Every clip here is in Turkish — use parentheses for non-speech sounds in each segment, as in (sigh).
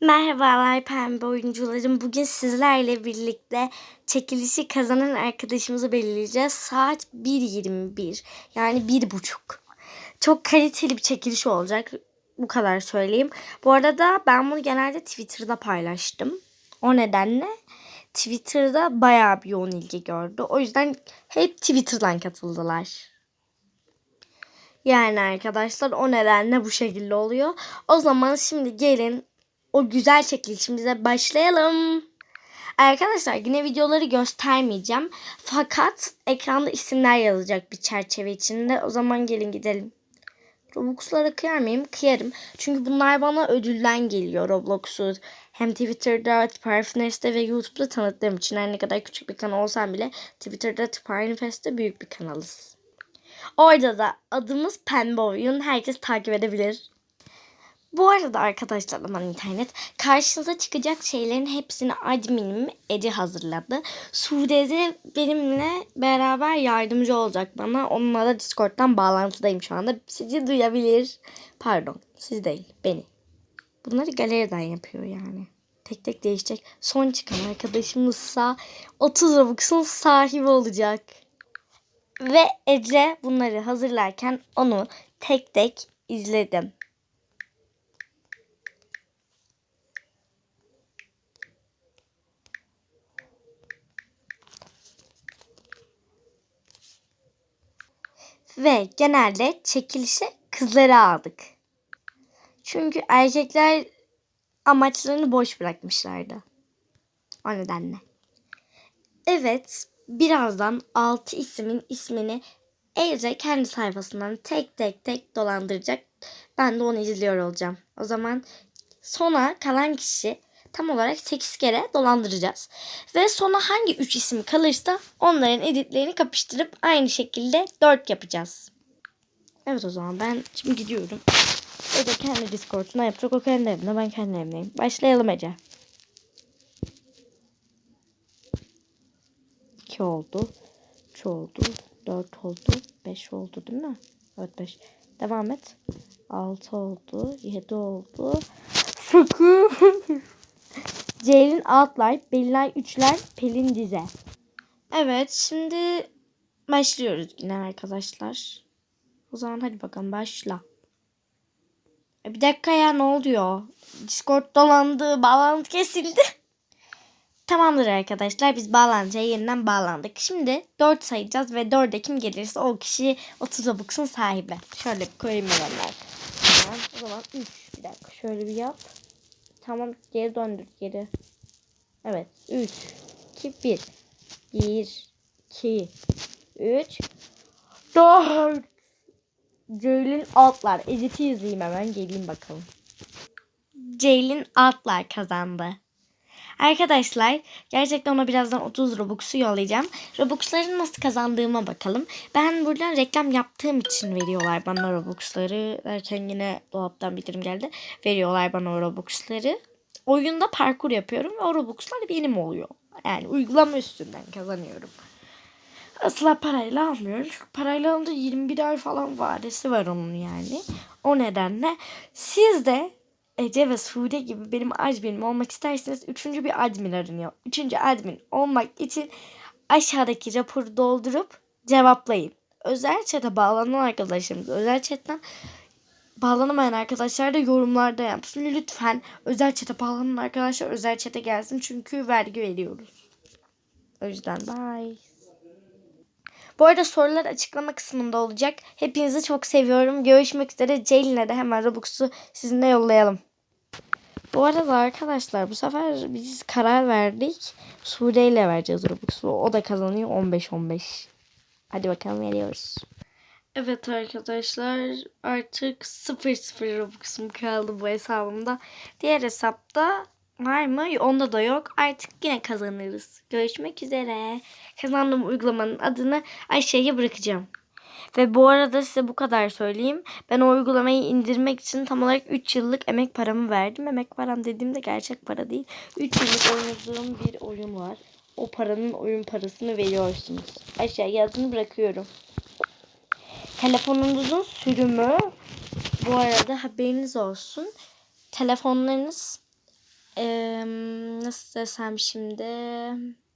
Merhabalar pembe oyuncularım. Bugün sizlerle birlikte çekilişi kazanan arkadaşımızı belirleyeceğiz. Saat 1.21 yani 1.30. Çok kaliteli bir çekiliş olacak. Bu kadar söyleyeyim. Bu arada ben bunu genelde Twitter'da paylaştım. O nedenle Twitter'da bayağı bir yoğun ilgi gördü. O yüzden hep Twitter'dan katıldılar. Yani arkadaşlar o nedenle bu şekilde oluyor. O zaman şimdi gelin o güzel çekilişimize başlayalım. Arkadaşlar yine videoları göstermeyeceğim. Fakat ekranda isimler yazacak bir çerçeve içinde. O zaman gelin gidelim. Roblox'lara kıyar mıyım? Kıyarım. Çünkü bunlar bana ödülden geliyor Roblox'u. Hem Twitter'da, Tiparifnest'te ve YouTube'da tanıttığım için her ne kadar küçük bir kanal olsam bile Twitter'da, Tiparifnest'te büyük bir kanalız. Orada da adımız Pembe Oyun. Herkes takip edebilir. Bu arada arkadaşlar aman internet karşınıza çıkacak şeylerin hepsini adminim Ece hazırladı. Sude de benimle beraber yardımcı olacak bana. Onunla da Discord'dan bağlantıdayım şu anda. Sizi duyabilir. Pardon siz değil beni. Bunları galeriden yapıyor yani. Tek tek değişecek. Son çıkan arkadaşımızsa 30 Robux'un sahibi olacak. Ve Ece bunları hazırlarken onu tek tek izledim. Ve genelde çekilişe kızları aldık. Çünkü erkekler amaçlarını boş bırakmışlardı. O nedenle. Evet, birazdan 6 ismin ismini Ece kendi sayfasından tek tek tek dolandıracak. Ben de onu izliyor olacağım. O zaman sona kalan kişi tam olarak 8 kere dolandıracağız. Ve sona hangi 3 isim kalırsa onların editlerini kapıştırıp aynı şekilde 4 yapacağız. Evet o zaman ben şimdi gidiyorum. Ece kendi Discord'una yapacak. O kendi evine ben kendi evimdeyim. Başlayalım Ece. 2 oldu. 3 oldu. 4 oldu. 5 oldu değil mi? Evet 5. Devam et. 6 oldu. 7 oldu. 8. (laughs) Ceylin Outlight, Belinay Üçler, Pelin Dize. Evet şimdi başlıyoruz yine arkadaşlar. O zaman hadi bakalım başla. E, Bir dakika ya ne oluyor? Discord dolandı, bağlantı kesildi. (laughs) Tamamdır arkadaşlar biz bağlantıya yeniden bağlandık. Şimdi 4 sayacağız ve 4'e kim gelirse o kişi 30 Robux'un sahibi. Şöyle bir koyayım ben. O zaman 3 bir dakika şöyle bir yap. Tamam geri döndür geri. Evet 3 2 1 1 2 3 4 Ceylin Altlar. Edit'i izleyeyim hemen. Geleyim bakalım. Ceylin Altlar kazandı. Arkadaşlar gerçekten ona birazdan 30 Robux'u yollayacağım. Robux'ları nasıl kazandığıma bakalım. Ben buradan reklam yaptığım için veriyorlar bana Robux'ları. Derken yine dolaptan bildirim geldi. Veriyorlar bana Robux'ları. Oyunda parkur yapıyorum ve o Robux'lar benim oluyor. Yani uygulama üstünden kazanıyorum. Asla parayla almıyorum. Çünkü parayla alınca 21 ay falan vadesi var onun yani. O nedenle siz de Ece ve Sude gibi benim adminim olmak isterseniz üçüncü bir admin aranıyor. Üçüncü admin olmak için aşağıdaki raporu doldurup cevaplayın. Özel chat'e bağlanan arkadaşlarımız özel chat'ten bağlanamayan arkadaşlar da yorumlarda yapsın. Lütfen özel chat'e bağlanan arkadaşlar özel chat'e gelsin. Çünkü vergi veriyoruz. O yüzden bye. Bu arada sorular açıklama kısmında olacak. Hepinizi çok seviyorum. Görüşmek üzere. Ceylin'e de hemen Robux'u sizinle yollayalım. Bu arada arkadaşlar bu sefer biz karar verdik. Sude ile vereceğiz Robux'u. O da kazanıyor 15-15. Hadi bakalım veriyoruz. Evet arkadaşlar artık 0-0 Robux'um kaldı bu hesabımda. Diğer hesapta var mı? Onda da yok. Artık yine kazanırız. Görüşmek üzere. Kazandığım uygulamanın adını aşağıya bırakacağım. Ve bu arada size bu kadar söyleyeyim. Ben o uygulamayı indirmek için tam olarak 3 yıllık emek paramı verdim. Emek param dediğimde gerçek para değil. 3 yıllık oynadığım bir oyun var. O paranın oyun parasını veriyorsunuz. Aşağıya adını bırakıyorum. Telefonunuzun sürümü bu arada haberiniz olsun. Telefonlarınız Eee, nasıl desem şimdi?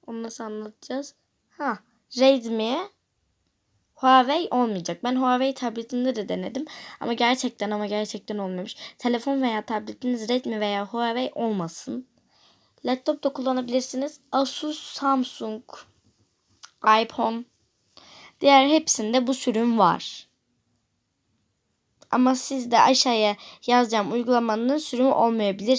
Onu nasıl anlatacağız? Ha, Redmi, Huawei olmayacak. Ben Huawei tabletinde de denedim. Ama gerçekten ama gerçekten olmamış. Telefon veya tabletiniz Redmi veya Huawei olmasın. Laptop da kullanabilirsiniz. Asus, Samsung, iPhone. Diğer hepsinde bu sürüm var. Ama sizde aşağıya yazacağım uygulamanın sürümü olmayabilir.